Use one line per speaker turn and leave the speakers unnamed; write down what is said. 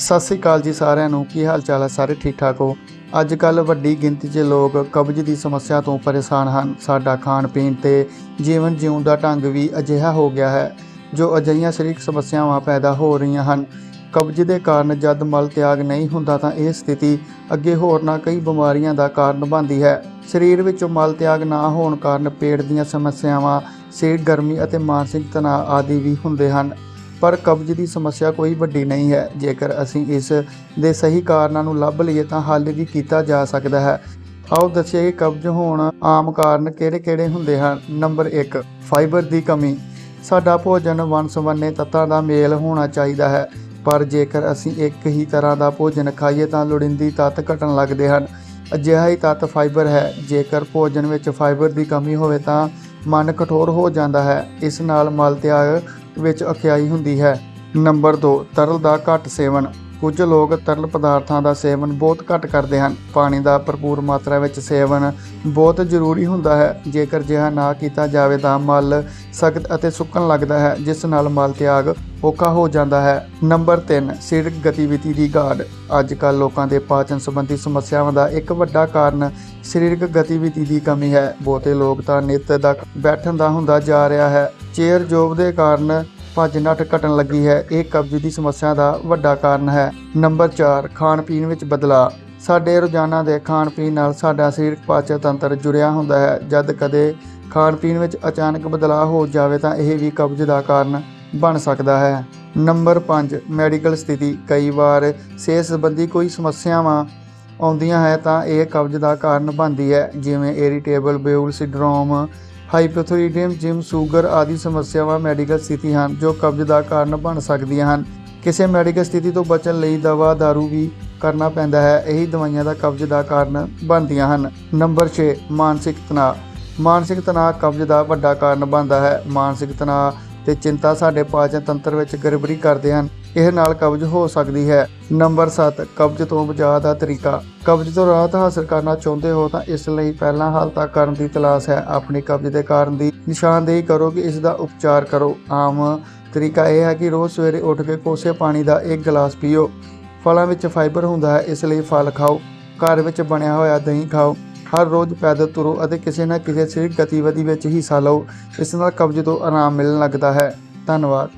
ਸਤਿ ਸ੍ਰੀ ਅਕਾਲ ਜੀ ਸਾਰਿਆਂ ਨੂੰ। ਕੀ ਹਾਲ ਚਾਲ ਹੈ? ਸਾਰੇ ਠੀਕ ਠਾਕ ਹੋ? ਅੱਜ ਕੱਲ ਵੱਡੀ ਗਿਣਤੀ 'ਚ ਲੋਕ ਕਬਜ਼ ਦੀ ਸਮੱਸਿਆ ਤੋਂ ਪਰੇਸ਼ਾਨ ਹਨ। ਸਾਡਾ ਖਾਣ ਪੀਣ ਤੇ ਜੀਵਨ ਜਿਉਣ ਦਾ ਢੰਗ ਵੀ ਅਜਿਹਾ ਹੋ ਗਿਆ ਹੈ, ਜੋ ਅਜਿਹੀਆਂ ਸਰੀਰਕ ਸਮੱਸਿਆਵਾਂ ਪੈਦਾ ਹੋ ਰਹੀਆਂ ਹਨ। ਕਬਜ਼ ਦੇ ਕਾਰਨ ਜਦ ਮਲ ਤਿਆਗ ਨਹੀਂ ਹੁੰਦਾ ਤਾਂ ਇਹ ਸਥਿਤੀ ਅੱਗੇ ਹੋਰਨਾਂ ਕਈ ਬਿਮਾਰੀਆਂ ਦਾ ਕਾਰਨ ਬਣਦੀ ਹੈ। ਸਰੀਰ ਵਿੱਚੋਂ ਮਲ ਤਿਆਗ ਨਾ ਹੋਣ ਕਾਰਨ ਪੇਟ ਦੀਆਂ ਸਮੱਸਿਆਵਾਂ ਸਿਰ ਗਰਮੀ ਅਤੇ ਮਾਨਸਿਕ ਤਣਾਅ ਆਦਿ ਵੀ ਹੁੰਦੇ ਹਨ। ਪਰ ਕਬਜ਼ ਦੀ ਸਮੱਸਿਆ ਕੋਈ ਵੱਡੀ ਨਹੀਂ ਹੈ। ਜੇਕਰ ਅਸੀਂ ਇਸ ਦੇ ਸਹੀ ਕਾਰਨਾਂ ਨੂੰ ਲੱਭ ਲਈਏ ਤਾਂ ਹੱਲ ਵੀ ਕੀਤਾ ਜਾ ਸਕਦਾ ਹੈ। ਆਓ ਦੱਸੀਏ ਕਿ ਕਬਜ਼ ਹੋਣ ਆਮ ਕਾਰਨ ਕਿਹੜੇ-ਕਿਹੜੇ ਹੁੰਦੇ ਹਨ? ਨੰਬਰ 1 ਫਾਈਬਰ ਦੀ ਕਮੀ। ਸਾਡਾ ਭੋਜਨ ਵੰਨ ਸਵੰਨੇ ਤੱਤਾਂ ਦਾ ਮੇਲ ਹੋਣਾ ਚਾਹੀਦਾ ਹੈ, ਪਰ ਜੇਕਰ ਅਸੀਂ ਇੱਕ ਹੀ ਤਰ੍ਹਾਂ ਦਾ ਭੋਜਨ ਖਾਈਏ ਤਾਂ ਲੋੜੀਂਦੀ ਤੱਤ ਘਟਣ ਲੱਗਦੇ ਹਨ। ਅਜਿਹਾ ਹੀ ਤੱਤ ਫਾਈਬਰ ਹੈ। ਜੇਕਰ ਭੋਜਨ ਵਿੱਚ ਫਾਈਬਰ ਦੀ ਕਮੀ ਹੋਵੇ ਤਾਂ ਮਨ ਕਠੋਰ ਹੋ ਜਾਂਦਾ ਹੈ। ਇਸ ਨਾਲ ਮਲ ਤਿਆਗ ਵਿੱਚ ਅਖਿਆਈ ਹੁੰਦੀ ਹੈ। ਨੰਬਰ 2 ਤਰਲ ਦਾ ਘੱਟ ਸੇਵਨ। ਕੁਝ ਲੋਕ ਤਰਲ ਪਦਾਰਥਾਂ ਦਾ ਸੇਵਨ ਬਹੁਤ ਘੱਟ ਕਰਦੇ ਹਨ। ਪਾਣੀ ਦਾ ਭਰਪੂਰ ਮਾਤਰਾ ਵਿੱਚ ਸੇਵਨ ਬਹੁਤ ਜ਼ਰੂਰੀ ਹੁੰਦਾ ਹੈ। ਜੇਕਰ ਜਿਹਾ ਨਾ ਕੀਤਾ ਜਾਵੇ ਤਾਂ ਮਲ ਸਖਤ ਅਤੇ ਸੁੱਕਣ ਲੱਗਦਾ ਹੈ, ਜਿਸ ਨਾਲ ਮਲ ਤਿਆਗ ਔਖਾ ਹੋ ਜਾਂਦਾ ਹੈ। ਨੰਬਰ 3 ਸਰੀਰਕ ਗਤੀਵਿਧੀ ਦੀ ਘਾਟ। ਅੱਜ ਕੱਲ੍ਹ ਲੋਕਾਂ ਦੇ ਪਾਚਨ ਸੰਬੰਧੀ ਸਮੱਸਿਆਵਾਂ ਦਾ ਇੱਕ ਵੱਡਾ ਕਾਰਨ ਸਰੀਰਕ ਗਤੀਵਿਧੀ ਦੀ ਕਮੀ ਹੈ। ਬਹੁਤੇ ਲੋਕ ਤਾਂ ਨਿੱਤ ਦਾ ਬੈਠਣ ਦਾ ਹੁੰਦਾ ਜਾ ਰਿਹਾ ਹੈ। ਚੇਅਰ ਜੋਬ ਦੇ ਕਾਰਨ ਭੱਜ ਨੱਠ ਘਟਣ ਲੱਗੀ ਹੈ। ਇਹ ਕਬਜ਼ ਦੀ ਸਮੱਸਿਆ ਦਾ ਵੱਡਾ ਕਾਰਨ ਹੈ। ਨੰਬਰ 4 ਖਾਣ ਪੀਣ ਵਿੱਚ ਬਦਲਾਅ। ਸਾਡੇ ਰੋਜ਼ਾਨਾ ਦੇ ਖਾਣ ਪੀਣ ਨਾਲ ਸਾਡਾ ਸਰੀਰਕ ਪਾਚਨ ਤੰਤਰ ਜੁੜਿਆ ਹੁੰਦਾ ਹੈ। ਜਦ ਕਦੇ ਖਾਣ ਪੀਣ ਵਿੱਚ ਅਚਾਨਕ ਬਦਲਾਅ ਹੋ ਜਾਵੇ ਤਾਂ ਇਹ ਵੀ ਕਬਜ਼ ਦਾ ਕਾਰਨ ਬਣ ਸਕਦਾ ਹੈ। ਨੰਬਰ 5 ਮੈਡੀਕਲ ਸਥਿਤੀ। ਕਈ ਵਾਰ ਸਿਹਤ ਸੰਬੰਧੀ ਕੋਈ ਸਮੱਸਿਆਵਾਂ ਆਉਂਦੀਆਂ ਹੈ ਤਾਂ ਇਹ ਕਬਜ਼ ਦਾ ਕਾਰਨ ਬਣਦੀ ਹੈ। ਜਿਵੇਂ ਇਰੀਟੇਬਲ ਬਾਊਲ ਸਿੰਡਰੋਮ ਹਾਈਪੋਥਾਇਰਾਇਡਿਜ਼ਮ ਜਿਮ, ਸ਼ੂਗਰ ਆਦਿ ਸਮੱਸਿਆਵਾਂ ਮੈਡੀਕਲ ਸਥਿਤੀ ਹਨ ਜੋ ਕਬਜ਼ ਦਾ ਕਾਰਨ ਬਣ ਸਕਦੀਆਂ ਹਨ। ਕਿਸੇ ਮੈਡੀਕਲ ਸਥਿਤੀ ਤੋਂ ਬਚਣ ਲਈ ਦਵਾ, ਦਾਰੂ ਵੀ ਕਰਨਾ ਪੈਂਦਾ ਹੈ। ਇਹੀ ਦਵਾਈਆਂ ਦਾ ਕਬਜ਼ ਦਾ ਕਾਰਨ ਬਣਦੀਆਂ ਹਨ। ਨੰਬਰ 6 ਮਾਨਸਿਕ ਤਣਾਅ। ਮਾਨਸਿਕ ਤਣਾਅ ਕਬਜ਼ ਦਾ ਵੱਡਾ ਕਾਰਨ ਬਣਦਾ ਹੈ। ਮਾਨਸਿਕ ਤਣਾਅ ਤੇ ਚਿੰਤਾ ਸਾਡੇ ਪਾਚਨ ਤੰਤਰ ਵਿੱਚ ਗੜਬੜੀ ਕਰਦੇ ਹਨ। ਇਹ ਨਾਲ ਕਬਜ਼ ਹੋ ਸਕਦੀ ਹੈ। ਨੰਬਰ 7 ਕਬਜ਼ ਤੋਂ ਬਚਾਅ ਦਾ ਤਰੀਕਾ। ਕਬਜ਼ ਤੋਂ ਰਾਹਤ ਹਾਸਲ ਕਰਨਾ ਚਾਹੁੰਦੇ ਹੋ ਤਾਂ ਇਸ ਲਈ ਪਹਿਲਾਂ ਹਾਲਤਾ ਕਰਨ ਦੀ ਤਲਾਸ਼ ਹੈ। ਆਪਣੀ ਕਬਜ਼ ਦੇ ਕਾਰਨ ਦੀ ਨਿਸ਼ਾਨਦੇਹੀ ਕਰੋ ਕਿ ਇਸ ਦਾ ਉਪਚਾਰ ਕਰੋ। ਆਮ ਤਰੀਕਾ ਇਹ ਹੈ ਕਿ ਰੋਜ਼ ਸਵੇਰੇ ਉੱਠ ਕੇ ਕੋਸੇ ਪਾਣੀ ਦਾ ਇੱਕ ਗਲਾਸ ਪੀਓ। ਫਲਾਂ ਵਿੱਚ ਫਾਈਬਰ ਹੁੰਦਾ ਹੈ, ਇਸ ਲਈ ਫਲ ਖਾਓ। ਘਰ ਵਿੱਚ ਬਣਿਆ ਹੋਇਆ ਦਹੀਂ ਖਾਓ। ਹਰ ਰੋਜ਼ ਪੈਦਲ ਤੁਰੋ ਅਤੇ ਕਿਸੇ ਨਾ ਕਿਸੇ ਸਰੀਰਕ ਗਤੀਵਿਧੀ ਵਿੱਚ ਹਿੱਸਾ ਲਓ। ਇਸ ਨਾਲ ਕਬਜ਼ ਤੋਂ ਆਰਾਮ ਮਿਲਣ ਲੱਗਦਾ ਹੈ। ਧੰਨਵਾਦ।